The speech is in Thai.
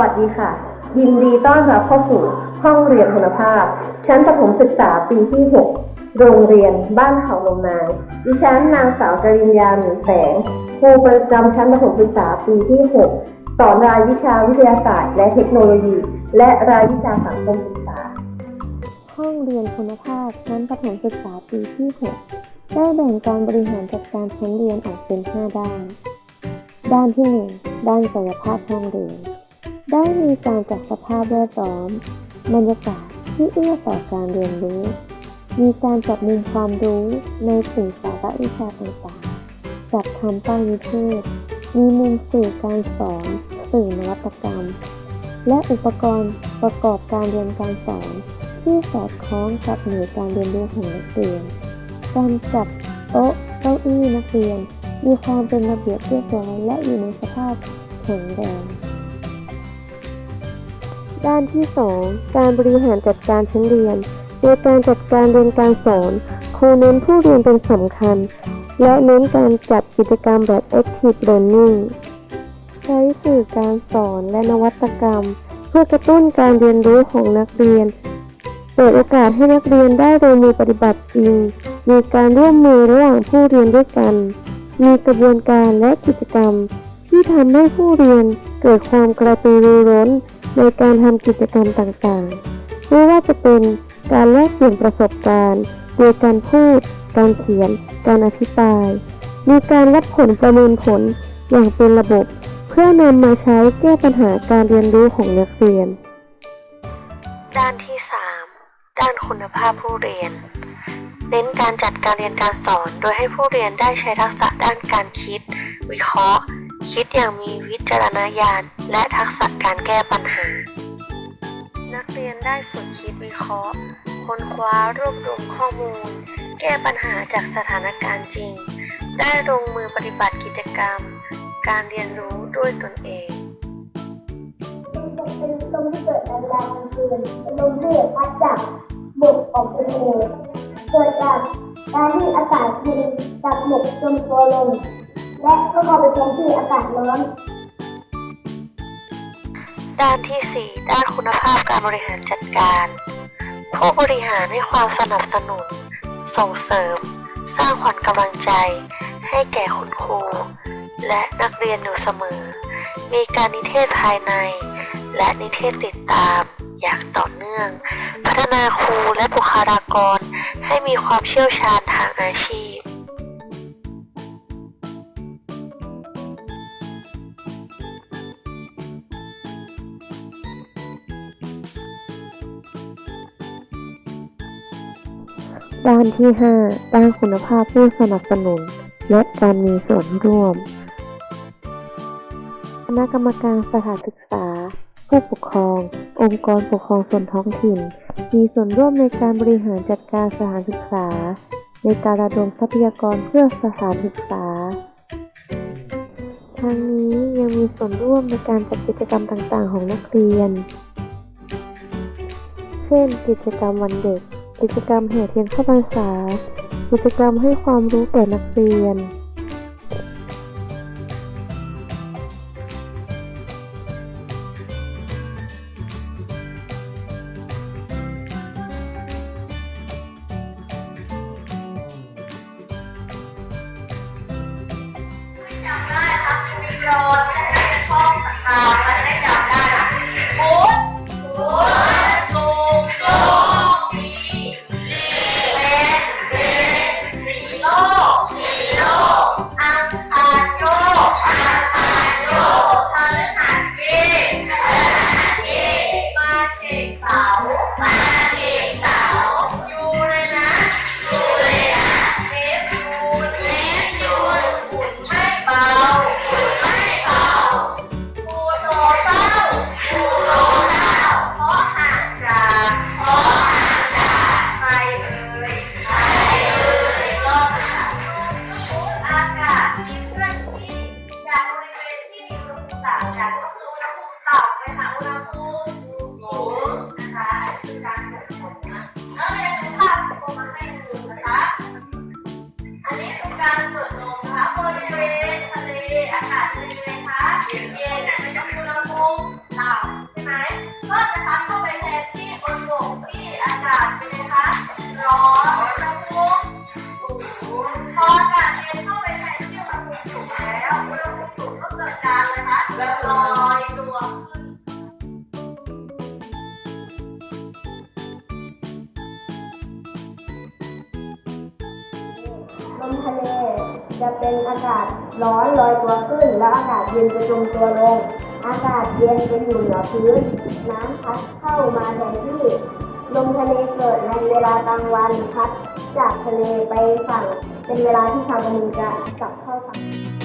วัสดีค่ะ ยินดีต้อนรับเข้าสู่ห้องเรียนคุณภาพ ชั้นประถมศึกษาปีที่ 6 โรงเรียนบ้านเขาลมนางดิฉันนางสาวจริญญาหมีแสงครูประจำชั้นประถมศึกษาปีที่ 6 สอนรายวิชาวิทยาศาสตร์ และเทคโนโลยี และรายวิชาสังคมศึกษา ห้องเรียนคุณภาพชั้นประถมศึกษาปีที่ 6 ได้แบ่งการบริหารจัดการชั้นเรียนออกเป็น 5 ด้าน ด้านที่ 1 ด้านกายภาพห้องเรียน ได้มีการจัดสภาพแวดล้อม บรรยากาศที่เอื้อต่อการเรียนรู้ มีการจัดมุมความรู้ในสิ่งสาระวิชาต่างๆ จัดทำป้ายนิเทศ มีมุมสื่อการสอน สื่อนวัตกรรม และอุปกรณ์ประกอบการเรียนการสอนที่สอดคล้องกับหน่วยการเรียนรู้ของนักเรียน การจัดโต๊ะเก้าอี้นักเรียน มีความเป็นระเบียบเรียบร้อยและอยู่ในสภาพแข็งแรง ด้านที่ 2 การบริหารจัดการชั้นเรียนในการจัดการเรียนการสอนครูเน้นผู้เรียนเป็นสำคัญ และเน้นการจัดกิจกรรมแบบ active learning ใช้สื่อการสอนและนวัตกรรม เพื่อกระตุ้นการเรียนรู้ของนักเรียน เปิดโอกาสให้นักเรียนได้ลงมือปฏิบัติจริง มีการร่วมมือระหว่างผู้เรียนด้วยกัน มีกระบวนการและกิจกรรม ที่ทำให้ผู้เรียนเกิดความกระตือรือร้นในการทำกิจกรรมต่างๆ ไม่ว่าจะเป็นการแลกเปลี่ยนประสบการณ์โดยการพูด การเขียน การอธิบาย มีการวัดผลประเมินผลอย่างเป็นระบบ เพื่อนำมาใช้แก้ปัญหาการเรียนรู้ของนักเรียน ด้านที่ 3 ด้านคุณภาพผู้เรียน เน้นการจัดการเรียนการสอน โดยให้ผู้เรียนได้ใช้ทักษะด้านการคิด วิเคราะห์ คิดอย่างมีวิจารณญาณ และทักษะการแก้ปัญหา นักเรียนได้ฝึกคิดวิเคราะห์ ค้นคว้ารวบรวมข้อมูล แก้ปัญหาจากสถานการณ์จริง ได้ลงมือปฏิบัติกิจกรรม การเรียนรู้ด้วยตนเองเป็นลมที่เกิดในเวลากลางคืนเป็นลมที่พัดจากบกออกเป็นทะเลเกิดจากการที่อากาศเย็นจากหมกจนตัวลง และก็พอไปตรงที่อากาศร้อน ด้านที่ 4 ด้านคุณภาพการบริหารจัดการ ผู้บริหารให้ความสนับสนุน ส่งเสริม สร้างขวัญกำลังใจ ให้แก่คุณครู และนักเรียนอยู่เสมอ มีการนิเทศภายใน และนิเทศติดตามอย่างต่อเนื่อง พัฒนาครูและบุคลากร ให้มีความเชี่ยวชาญทางอาชีพ ด้านที่ 5 ด้านคุณภาพผู้สนับสนุน และการมีส่วนร่วม คณะกรรมการสถานศึกษา ผู้ปกครอง องค์กรปกครองส่วนท้องถิ่น มีส่วนร่วมในการบริหารจัดการสถานศึกษา ในการระดมทรัพยากรเพื่อสถานศึกษาทั้งนี้ยังมีส่วนร่วมในการจัดกิจกรรมต่างๆ ของนักเรียน เช่น กิจกรรมวันเด็ก กิจกรรมแห่เทียนเข้าพรรษา กิจกรรมให้ความรู้แก่นักเรียนจำได้ครับมีโปรดและเป็นช่องต่างๆมันได้ การเกิดลมนะคะบริเวณทะเลอากาศเป็นยังไงคะเย็นๆแต่จะอุณหภูมิต่ำเข้าไปแทนที่บนบกที่อากาศเป็นไงคะร้อนอุณหภูมิสูงพออากาศเย็นเข้าไปแทนที่อุณหภูมิสูงแล้วอุณหภูมิสูงก็เกิดการเลยคะลอยตัว ลมทะเลจะเป็นอากาศร้อนลอยตัวขึ้น แล้วอากาศเย็นจะจมตัวลง อากาศเย็นจะอยู่เหนือพื้น น้ำพัดเข้ามาแทนที่ ลมทะเลเกิดในเวลากลางวันพัดจากทะเลไปฝั่ง เป็นเวลาที่ชาวประมงจะกลับเข้าฝั่ง